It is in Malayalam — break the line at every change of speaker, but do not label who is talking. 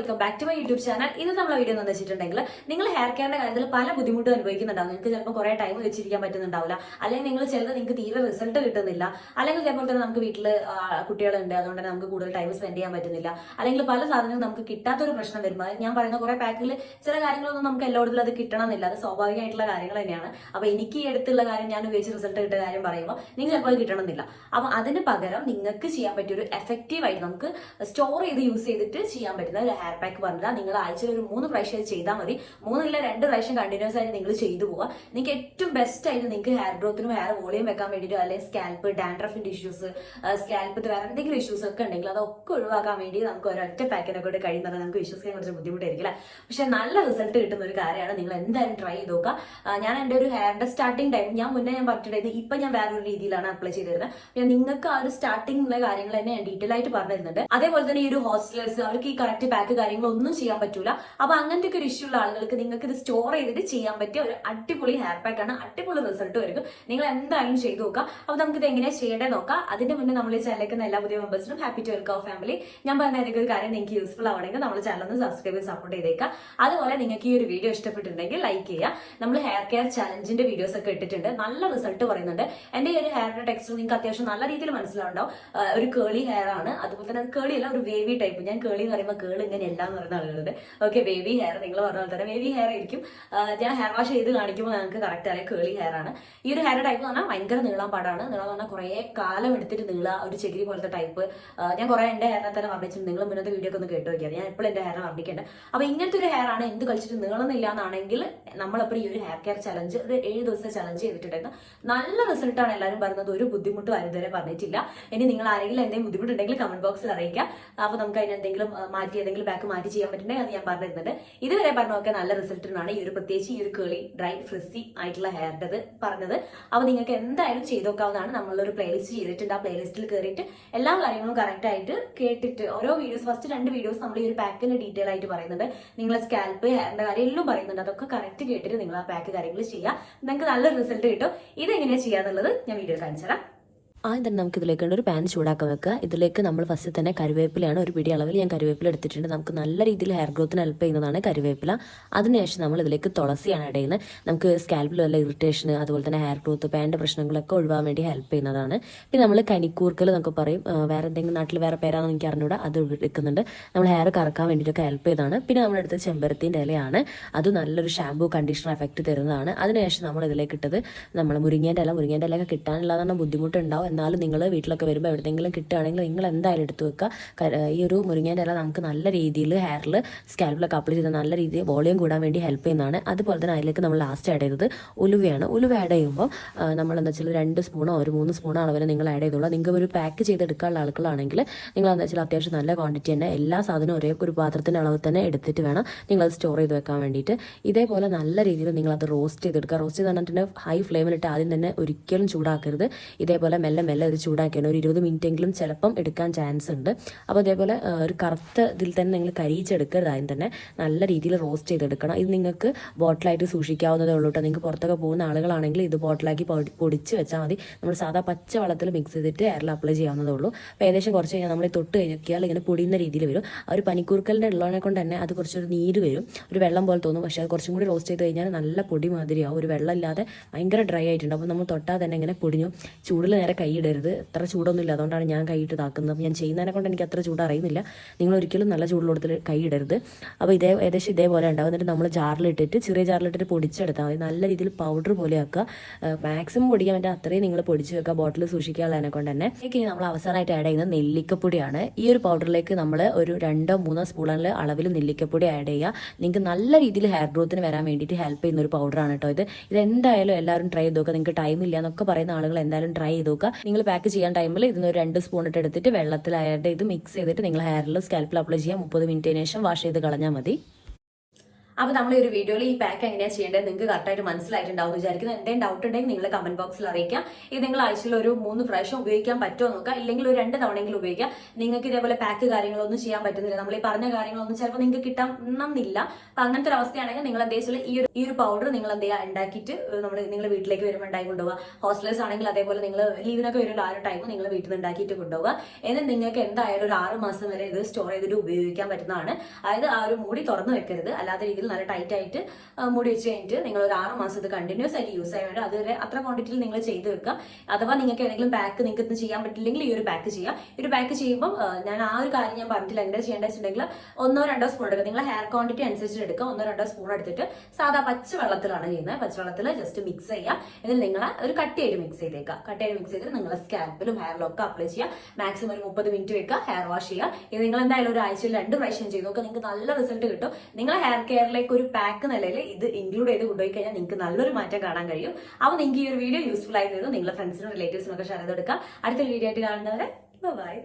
Welcome back to my YouTube channel ഇന്ന് നമ്മളെ വീഡിയോ എന്ന് വെച്ചിട്ടുണ്ടെങ്കിൽ നിങ്ങൾ ഹെയർ കെയറിന്റെ കാര്യത്തിൽ പല ബുദ്ധിമുട്ടും അനുഭവിക്കുന്നുണ്ടാവും. നിങ്ങൾക്ക് ചിലപ്പോൾ കുറേ ടൈം വെച്ചിരിക്കാൻ പറ്റുന്നുണ്ടാവില്ല. അല്ലെങ്കിൽ നിങ്ങൾ ചിലത് നിങ്ങൾക്ക് തീരെ റിസൾട്ട് കിട്ടുന്നില്ല. അല്ലെങ്കിൽ ചിലപ്പോൾ തന്നെ നമുക്ക് വീട്ടിൽ കുട്ടികളുണ്ട്. അതുകൊണ്ട് തന്നെ നമുക്ക് കൂടുതൽ ടൈം സ്പെൻഡ് ചെയ്യാൻ പറ്റുന്നില്ല. അല്ലെങ്കിൽ പല സാധനങ്ങളും നമുക്ക് കിട്ടാത്തൊരു പ്രശ്നം വരുമ്പോൾ ഞാൻ പറയുന്ന കുറേ പാക്കിൽ ചില കാര്യങ്ങളൊന്നും നമുക്ക് എല്ലായിടത്തും അത് കിട്ടണമെന്നില്ല. അത് സ്വാഭാവികമായിട്ടുള്ള കാര്യങ്ങൾ തന്നെയാണ്. അപ്പൊ എനിക്ക് ഈ അടുത്തുള്ള കാര്യം ഞാൻ ഉപയോഗിച്ച് റിസൾട്ട് കിട്ടിയ കാര്യം പറയുമ്പോൾ നിങ്ങൾ ചിലപ്പോൾ അത് കിട്ടണമെന്നില്ല. അപ്പോൾ അതിന് പകരം നിങ്ങൾക്ക് ചെയ്യാൻ പറ്റിയ ഒരു എഫക്റ്റീവ് ആയിട്ട് നമുക്ക് സ്റ്റോർ ചെയ്ത് യൂസ് ചെയ്തിട്ട് ചെയ്യാൻ പറ്റുന്ന ഒരു ഹെയർ പാക്ക് പറഞ്ഞില്ല നിങ്ങൾ ആഴ്ചയിൽ ഒരു മൂന്ന് പ്രാവശ്യം അത് ചെയ്താൽ മതി. മൂന്നില്ല രണ്ട് പ്രാവശ്യം കണ്ടിന്യൂസ് ആയിട്ട് നിങ്ങൾ ചെയ്തു പോവുക നിങ്ങൾക്ക് ഏറ്റവും ബെസ്റ്റ് ആയിട്ട് നിങ്ങൾക്ക് ഹെയർ ഗ്രോത്തിനും ഹെയർ വോളിയം വെക്കാൻ വേണ്ടിയിട്ട് അല്ലെങ്കിൽ സ്കാൽപ്പ് ഡാൻഡ്രഫിന്റെ ഇഷ്യൂസ് സ്കാൽപ്പ് വേറെ എന്തെങ്കിലും ഇഷ്യൂസ് ഒക്കെ ഉണ്ടെങ്കിൽ അതൊക്കെ ഒഴിവാക്കാൻ വേണ്ടി നമുക്ക് ഒരൊറ്റ പാക്കിനെ കൊണ്ട് കഴിയുന്നത് നമുക്ക് വിശ്വസിക്കാൻ കുറച്ച് ബുദ്ധിമുട്ടായിരിക്കില്ല പക്ഷെ നല്ല റിസൾട്ട് കിട്ടുന്ന ഒരു കാര്യമാണ് നിങ്ങൾ എന്തായാലും ട്രൈ ചെയ്ത് നോക്കുക. ഞാൻ എന്റെ ഒരു ഹെയറിന്റെ സ്റ്റാർട്ടിംഗ് ടൈം ഞാൻ മുന്നേ ഞാൻ പറഞ്ഞിട്ടുണ്ട് ഇപ്പൊ ഞാൻ വേറൊരു രീതിയിലാണ് അപ്ലൈ ചെയ്തിരുന്നത്. ഞാൻ നിങ്ങൾക്ക് ആ ഒരു സ്റ്റാർട്ടിംഗിലെ കാര്യങ്ങൾ തന്നെ ഞാൻ ഡീറ്റെയിൽ ആയിട്ട് പറഞ്ഞിരുന്നുണ്ട്. അതേപോലെ തന്നെ ഈ ഒരു ഹോസ്റ്റലേഴ്സ് അവർക്ക് ഈ കറക്റ്റ് പാക്ക് കാര്യങ്ങളൊന്നും ചെയ്യാൻ പറ്റൂല. അപ്പൊ അങ്ങനത്തെ ഒക്കെ ഒരു ഇഷ്യൂ ഉള്ള ആളുകൾക്ക് നിങ്ങൾക്ക് ഇത് സ്റ്റോർ ചെയ്തിട്ട് ചെയ്യാൻ പറ്റിയ ഒരു അടിപൊളി ഹെയർ പാക്ക് ആണ്. അടിപൊളി റിസൾട്ട് വരും നിങ്ങൾ എന്തായാലും ചെയ്തു നോക്കുക. അപ്പൊ നമുക്ക് ഇത് എങ്ങനെയാ ചെയ്യേണ്ടത് നോക്കാം. അതിന്റെ മുന്നേ നമ്മൾ ഈ ചാനലിലേക്ക് എല്ലാ പുതിയ മെമ്പേഴ്സിനും ഹാപ്പി ടു വെൽക്കം ഫാമിലി ഞാൻ പറഞ്ഞ ഏതെങ്കിലും ഒരു കാര്യം നിങ്ങൾക്ക് യൂസ്ഫുൾ ആവണമെങ്കിൽ നമ്മൾ ചാനൽ ഒന്ന് സബ്സ്ക്രൈബ് ചെയ്ത് സപ്പോർട്ട് ചെയ്തേക്കാം അതുപോലെ നിങ്ങൾക്ക് ഈ ഒരു വീഡിയോ ഇഷ്ടപ്പെട്ടിട്ടുണ്ടെങ്കിൽ ലൈക്ക് ചെയ്യുക. നമ്മൾ ഹെയർ കെയർ ചലഞ്ചിന്റെ വീഡിയോസ് ഒക്കെ ഇട്ടിട്ടുണ്ട്. നല്ല റിസൾട്ട് പറയുന്നുണ്ട്. എന്റെ ഈ ഒരു ഹെയറിന്റെ ടെക്സ്റ്റർ നിങ്ങൾക്ക് അത്യാവശ്യം നല്ല രീതിയിൽ മനസ്സിലാവുണ്ടാവും. ഒരു കേളി ഹെയർ ആണ്. അതുപോലെ തന്നെ കേളി അല്ല ഒരു വേവി ടൈപ്പ് ഞാൻ കേളി എന്ന് പറയുമ്പോൾ കേൾ ഇങ്ങനെ എല്ലാം എന്ന് പറയുന്ന ആളുകളുണ്ട്. ഓക്കെ ബേബി ഹെയർ നിങ്ങൾ പറഞ്ഞ പോലെ തന്നെ ബേബി ഹെയർ ആയിരിക്കും. ഞാൻ ഹെയർ വാഷ് ചെയ്ത് കാണിക്കുമ്പോൾ ഞങ്ങൾക്ക് കറക്റ്റ് അറിയാം കേളി ഹെയർ ആണ്. ഈ ഒരു ഹെയർ ടൈപ്പ് എന്ന് പറഞ്ഞാൽ ഭയങ്കര നീളാൻ പാടാണ്. നീളം പറഞ്ഞാൽ കുറേ കാലം എടുത്തിട്ട് നീള ഒരു ചെകിരി പോലത്തെ ടൈപ്പ് ഞാൻ കുറേ എന്റെ ഹെയറിനെ തന്നെ വർണിച്ചിട്ടുണ്ട്. നിങ്ങൾ മുന്നത്തെ വീഡിയോ ഒക്കെ ഒന്ന് കേട്ട് നോക്കിയാൽ ഞാൻ എപ്പോഴും എന്റെ ഹെയറിനെ വർണിക്കേണ്ടത് അപ്പോൾ ഇങ്ങനത്തെ ഒരു ഹെയർ ആണ് എന്ത് കളിച്ചിട്ട് നീളുന്നില്ല എന്നാണെങ്കിൽ നമ്മളപ്പോൾ ഈ ഒരു ഹെയർ കെയർ ചലഞ്ച് ഒരു ഏഴ് ദിവസത്തെ ചലഞ്ച് ചെയ്തിട്ടുണ്ടായിരുന്നു. നല്ല റിസൾട്ട് ആണ് എല്ലാവരും പറഞ്ഞത്. ഒരു ബുദ്ധിമുട്ടും ഇതുവരെ പറഞ്ഞിട്ടില്ല. ഇനി നിങ്ങൾ ആരെങ്കിലും എന്തെങ്കിലും ബുദ്ധിമുട്ടുണ്ടെങ്കിൽ കമന്റ് ബോക്സിൽ അറിയിക്കുക അപ്പോൾ നമുക്ക് അതിന് എന്തെങ്കിലും മാറ്റി ഏതെങ്കിലും ബാക്ക് മാറ്റി ചെയ്യാൻ പറ്റുന്നത് എന്ന് ഞാൻ പറഞ്ഞു തരുന്നുണ്ട് ഇതുവരെ പറഞ്ഞൊക്കെ നല്ല റിസൾട്ടിനാണ് ഈ ഒരു പ്രത്യേകിച്ച് ഈ ഒരു കേളി ഡ്രൈ ഫ്രിസി ആയിട്ടുള്ള ഹെയറിന്റെത് പറഞ്ഞത്. അപ്പോൾ നിങ്ങൾക്ക് എന്തായാലും ചെയ്ത് നോക്കാവുന്നതാണ് നമ്മളൊരു പ്ലേലിസ്റ്റ് ചെയ്തിട്ടുണ്ട്. ആ പ്ലേലിസ്റ്റിൽ കയറിയിട്ട് എല്ലാ കാര്യങ്ങളും കറക്റ്റ് ആയിട്ട് കേട്ടിട്ട് ഓരോ വീഡിയോസ് ഫസ്റ്റ് രണ്ട് വീഡിയോസ് നമ്മൾ ഈ ഒരു പാക്കിന്റെ ഡീറ്റെയിൽ ആയിട്ട് പറയുന്നുണ്ട്. നിങ്ങളെ സ്കാൽപ്പ് ഹെയറിന്റെ കാര്യം എല്ലാം പറയുന്നുണ്ട്. അതൊക്കെ കറക്റ്റ് കേട്ടിട്ട് നിങ്ങൾ ആ പാക്ക് കാര്യങ്ങൾ ചെയ്യുക. നിങ്ങൾക്ക് നല്ല റിസൾട്ട് കിട്ടും. ഇതെങ്ങനെയാണ് ചെയ്യാന്നുള്ളത് ഞാൻ വീഡിയോ കാണിച്ചു തരാം
ആദ്യം തന്നെ നമുക്ക് ഇതിലേക്ക് ഒരു പാൻ ചൂടാക്കാൻ വെക്കുക. ഇതിലേക്ക് നമ്മൾ ഫസ്റ്റ് തന്നെ കരുവേപ്പിലയാണ് ഒരു പിടി അളവിൽ ഞാൻ കരുവേപ്പില എടുത്തിട്ടുണ്ട്. നമുക്ക് നല്ല രീതിയിൽ ഹെയർ ഗ്രോത്തിന് ഹെൽപ്പ് ചെയ്യുന്നതാണ് കരുവേപ്പില അതിനുശേഷം നമ്മൾ ഇതിലേക്ക് തുളസിയാണ് ആഡ് ചെയ്യുന്നത്. നമുക്ക് സ്കാൽപ്പിൽ വല്ല ഇറിറ്റേഷൻ അതുപോലെ തന്നെ ഹെയർ ഗ്രോത്ത് പാന്റെ പ്രശ്നങ്ങളൊക്കെ ഒഴിവാൻ വേണ്ടി ഹെൽപ്പ് ചെയ്യുന്നതാണ്. പിന്നെ നമ്മൾ കനിക്കൂർക്കൽ എന്നൊക്കെ പറയും. വേറെ എന്തെങ്കിലും നാട്ടിൽ വേറെ പേരാണെന്ന് എനിക്ക് അറിഞ്ഞൂടെ. അത് എടുക്കുന്നുണ്ട്. നമ്മൾ ഹെയർ കറക്കാൻ വേണ്ടിയിട്ടൊക്കെ ഹെൽപ്പ് ചെയ്തതാണ്. പിന്നെ നമ്മളെടുത്ത് ചെമ്പരത്തിന്റെ ഇലയാണ്. അത് നല്ലൊരു ഷാമ്പൂ കണ്ടീഷണർ എഫക്റ്റ് തരുന്നതാണ്. അതിനുശേഷം നമ്മൾ ഇതിലേക്ക് ഇട്ടത് നമ്മൾ മുരിങ്ങേന്റെ ഇല. മുരിങ്ങേന്റെ ഇലയൊക്കെ കിട്ടാനുള്ളതാണ് ബുദ്ധിമുട്ടുണ്ടാവും എന്നാലും നിങ്ങൾ വീട്ടിലൊക്കെ വരുമ്പോൾ എവിടെയെങ്കിലും കിട്ടുകയാണെങ്കിൽ നിങ്ങൾ എന്തായാലും എടുത്ത് വെക്കുക. ഈ ഒരു മുരിങ്ങേന്റെ ഇല നമുക്ക് നല്ല രീതിയിൽ ഹെയറിൽ സ്കാൽപ്പിലൊക്കെ അപ്ലൈ ചെയ്ത് നല്ല രീതിയിൽ വോളിയം കൂടാൻ വേണ്ടി ഹെൽപ്പ് ചെയ്യുന്നതാണ്. അതുപോലെ തന്നെ അതിലേക്ക് നമ്മൾ ലാസ്റ്റ് ആഡ് ചെയ്തത് ഉലുവയാണ്. ഉലുവ ആഡ് ചെയ്യുമ്പോൾ നമ്മൾ എന്താ വെച്ചാൽ രണ്ട് സ്പൂണോ ഒരു മൂന്ന് സ്പൂണോ അളവിൽ നിങ്ങൾ ആഡ് ചെയ്തോളൂ. നിങ്ങൾക്ക് ഒരു പാക്ക് ചെയ്ത് എടുക്കാനുള്ള ആളുകളാണെങ്കിൽ നിങ്ങൾ എന്താ വെച്ചാൽ അത്യാവശ്യം നല്ല ക്വാണ്ടിറ്റി തന്നെ എല്ലാ സാധനവും ഒരേ ഒരു പാത്രത്തിന്റെ അളവ് തന്നെ എടുത്തിട്ട് വേണം നിങ്ങൾ അത് സ്റ്റോർ ചെയ്ത് വെക്കാൻ വേണ്ടിയിട്ട്. ഇതേപോലെ നല്ല രീതിയിൽ നിങ്ങളത് റോസ്റ്റ് ചെയ്തെടുക്കുക. റോസ്റ്റ് ചെയ്ത് പറഞ്ഞിട്ടുണ്ടെങ്കിൽ ഹൈ ഫ്ലെയിമിലിട്ട് ആദ്യം തന്നെ ഒരിക്കലും ചൂടാക്കരുത്. ഇതേപോലെ മെല്ലെ മെല്ലെ ഇത് ചൂടാക്കിയാണ്. ഒരു ഇരുപത് എങ്കിലും ചിലപ്പം എടുക്കാൻ ചാൻസ് ഉണ്ട്. അപ്പോൾ അതേപോലെ ഒരു കറുത്ത ഇതിൽ തന്നെ നിങ്ങൾ കരിയിച്ചെടുക്കരുത് ആദ്യം തന്നെ. നല്ല രീതിയിൽ റോസ്റ്റ് ചെയ്തെടുക്കണം. ഇത് നിങ്ങൾക്ക് ബോട്ടിലായിട്ട് സൂക്ഷിക്കാവുന്നതേ ഉള്ളൂ കേട്ടോ നിങ്ങൾക്ക് പുറത്തൊക്കെ പോകുന്ന ആളുകളാണെങ്കിൽ ഇത് ബോട്ടിലാക്കി പൊടിച്ച് വെച്ചാൽ മതി. നമ്മൾ സാധാ പച്ച വെള്ളത്തിൽ മിക്സ് ചെയ്തിട്ട് എയറിൽ അപ്ലൈ ചെയ്യാവുന്നതേ ഉള്ളൂ. അപ്പോൾ ഏകദേശം കുറച്ച് കഴിഞ്ഞാൽ നമ്മൾ തൊട്ട് കഴിഞ്ഞാൽ ഇങ്ങനെ പൊടിയുന്ന രീതിയിൽ വരും. ആ ഒരു പനിക്കൂർക്കലിന്റെ ഉള്ളതിനെ കൊണ്ട് തന്നെ അത് കുറച്ചൊരു നീര് വരും. ഒരു വെള്ളം പോലെ തോന്നും. പക്ഷേ അത് കുറച്ചും കൂടി റോസ്റ്റ് ചെയ്ത് കഴിഞ്ഞാൽ നല്ല പൊടി മാതിരിയാവും. ഒരു വെള്ളം ഇല്ലാതെ ഭയങ്കര ഡ്രൈ ആയിട്ടുണ്ട്. അപ്പോൾ നമ്മൾ തൊട്ടാൽ തന്നെ ഇങ്ങനെ പൊടിഞ്ഞു. ചൂടിൽ നേരെ കൈയിടരുത്. അത്ര ചൂടൊന്നും ഇല്ല അതുകൊണ്ടാണ് ഞാൻ കൈയിട്ട് താക്കുന്നത് ഞാൻ ചെയ്യുന്നതിനെ കൊണ്ട് എനിക്ക് അത്ര ചൂട് അറിയുന്നില്ല നിങ്ങൾ ഒരിക്കലും നല്ല ചൂടിലോടത്തിൽ കൈയിടരുത്. അപ്പോൾ ഇതേ ഏകദേശം ഇതേപോലെ ഉണ്ടാവും. എന്നിട്ട് നമ്മൾ ജാറിലിട്ടിട്ട് ചെറിയ ജാറിലിട്ടിട്ട് പൊടിച്ചെടുത്താൽ മതി. നല്ല രീതിയിൽ പൗഡർ പോലെ ആക്കുക. മാക്സിമം പൊടിക്കാൻ പറ്റുക അത്രയും നിങ്ങൾ പൊടിച്ച് വെക്കുക. ബോട്ടിൽ സൂക്ഷിക്കാനുള്ളതിനെ കൊണ്ട് തന്നെ. ഇനി നമ്മൾ അവസാനമായിട്ട് ആഡ് ചെയ്യുന്നത് നെല്ലിക്കപ്പൊടിയാണ്. ഈ ഒരു പൗഡറിലേക്ക് നമ്മൾ ഒരു രണ്ടോ മൂന്നോ സ്പൂണിൽ അളവിൽ നെല്ലിക്കപ്പൊടി ആഡ് ചെയ്യുക. നിങ്ങൾക്ക് നല്ല രീതിയിൽ ഹെയർ ഗ്രോത്തിന് വരാൻ വേണ്ടിയിട്ട് ഹെൽപ്പ് ചെയ്യുന്ന ഒരു പൗഡറാണ് കേട്ടോ ഇത്. ഇത് എന്തായാലും എല്ലാവരും ട്രൈ ചെയ്ത് നോക്കുക. നിങ്ങൾക്ക് ടൈം ഇല്ല എന്നൊക്കെ പറയുന്ന ആളുകൾ എന്തായാലും ട്രൈ ചെയ്ത് നോക്കുക. നിങ്ങൾ പാക്ക് ചെയ്യാൻ ടൈമിൽ ഇതിന് രണ്ട് സ്പൂൺ ഇട്ട് എടുത്തിട്ട് വെള്ളത്തിലായിട്ട് ഇത് മിക്സ് ചെയ്തിട്ട് നിങ്ങൾ ഹെയറിൽ സ്കാൽപ്പിൽ അപ്ലൈ ചെയ്യാം മുപ്പത് മിനിറ്റിന് ശേഷം വാഷ് ചെയ്ത് കളഞ്ഞാൽ മതി.
അപ്പോൾ നമ്മൾ ഈ ഒരു വീഡിയോയിൽ ഈ പാക്ക് എങ്ങനെയാണ് ചെയ്യേണ്ടത് നിങ്ങൾക്ക് കറക്റ്റായിട്ട് മനസ്സിലായിട്ടുണ്ടാവും എന്ന് വിചാരിക്കുന്നു. എന്തെങ്കിലും ഡൗട്ട് ഉണ്ടെങ്കിൽ നിങ്ങൾ കമന്റ് ബോക്സിൽ അറിയിക്കാം. ഇത് നിങ്ങൾ ആഴ്ചയിൽ ഒരു മൂന്ന് പ്രാവശ്യം ഉപയോഗിക്കാൻ പറ്റുമോ നോക്കുക. ഇല്ലെങ്കിൽ ഒരു രണ്ട് തവണയെങ്കിലും ഉപയോഗിക്കാം നിങ്ങൾക്ക് ഇതേപോലെ പാക്ക് കാര്യങ്ങളൊന്നും ചെയ്യാൻ പറ്റുന്നില്ല. നമ്മൾ ഈ പറഞ്ഞ കാര്യങ്ങളൊന്നും ചിലപ്പോൾ നിങ്ങൾക്ക് കിട്ടണമെന്നില്ല അപ്പൊ അങ്ങനത്തെ ഒരു അവസ്ഥയാണെങ്കിൽ നിങ്ങൾ എന്താ വെച്ചാൽ ഈ ഒരു ഈ ഒരു പൗഡർ നിങ്ങൾ എന്ത് ചെയ്യുക? ഉണ്ടാക്കിയിട്ട് നമ്മൾ നിങ്ങൾ വീട്ടിലേക്ക് വരുമ്പോൾ ഉണ്ടായി കൊണ്ടുപോകുക ഹോസ്റ്റലേഴ്സ് ആണെങ്കിൽ അതേപോലെ നിങ്ങൾ ലീവിനൊക്കെ വരുമ്പോൾ ആ ഒരു ടൈം നിങ്ങൾ വീട്ടിൽ നിന്ന് ഉണ്ടാക്കിയിട്ട് കൊണ്ടുപോകുക എന്നിട്ട് നിങ്ങൾക്ക് എന്തായാലും ഒരു ആറ് മാസം വരെ ഇത് സ്റ്റോർ ചെയ്തിട്ട് ഉപയോഗിക്കാൻ പറ്റുന്നതാണ്. അതായത് ആ ഒരു മൂടി തുറന്നു വെക്കരുത്. അല്ലാത്ത രീതിയിൽ നല്ല ടൈറ്റ് ആയിട്ട് മുടി വെച്ച് കഴിഞ്ഞിട്ട് നിങ്ങൾ ഒരു ആറ് മാസം ഇത് കണ്ടിന്യൂസ് ആയിട്ട് യൂസ് ചെയ്യാൻ വേണ്ടി. അതുവരെ അത്ര ക്വാണ്ടിറ്റിയിൽ നിങ്ങൾ ചെയ്ത് വെക്കുക. അഥവാ നിങ്ങൾക്ക് ഏതെങ്കിലും ബാക്ക് നിങ്ങൾക്ക് ഇത് ചെയ്യാൻ പറ്റില്ലെങ്കിൽ ഈ ഒരു ബാക്ക് ചെയ്യുക. ഈ ഒരു ബാക്ക് ചെയ്യുമ്പോൾ ഞാൻ ആ ഒരു കാര്യം ഞാൻ പറഞ്ഞിട്ടില്ല. എന്താ ചെയ്യേണ്ടത് വെച്ചിട്ടുണ്ടെങ്കിൽ ഒന്നോ രണ്ടോ സ്പൂൺ എടുക്കുക. നിങ്ങൾ ഹെയർ ക്വാണ്ടിറ്റി അനുസരിച്ച് എടുക്കുക. ഒന്നോ രണ്ടോ സ്പൂൺ എടുത്തിട്ട് സാധാ പച്ച വെള്ളത്തിലാണ് ചെയ്യുന്നത്. പച്ചവെള്ളത്തിൽ ജസ്റ്റ് മിക്സ് ചെയ്യുക. എന്നിട്ട് നിങ്ങൾ ഒരു കട്ടിയായിട്ട് മിക്സ് ചെയ്തേക്കുക. കട്ടിയായിട്ട് മിക്സ് ചെയ്തിട്ട് നിങ്ങളെ സ്കാൽപ്പിലും ഹെയറിലും ഒക്കെ അപ്ലൈ ചെയ്യുക. മാക്സിമം ഒരു മുപ്പത് മിനിറ്റ് വെക്കുക. ഹെയർ വാഷ് ചെയ്യുക. ഇത് നിങ്ങൾ എന്തായാലും ഒരു ആഴ്ചയിൽ രണ്ട് പ്രാവശ്യം ചെയ്ത് നോക്കുക. നിങ്ങൾക്ക് നല്ല റിസൾട്ട് കിട്ടും. നിങ്ങളെ ഹെയർ കെയറിലേക്ക് ഒരു പാക്ക് നിലയിൽ ഇത് ഇൻക്ലൂഡ് ചെയ്ത് കൊണ്ടുപോയി കഴിഞ്ഞാൽ നിങ്ങൾക്ക് നല്ലൊരു മാറ്റം കാണാൻ കഴിയും. അപ്പോൾ നിങ്ങൾക്ക് ഈ ഒരു വീഡിയോ യൂസ്ഫുൾ ആയിരുന്നു നിങ്ങളുടെ ഫ്രണ്ട്സിനും റിലേറ്റീവ്സിനും ഒക്കെ ഷെയർ ചെയ്തെടുക്കുക അടുത്തൊരു വീഡിയോ ആയിട്ട് കാണുന്നവരെ ബൈ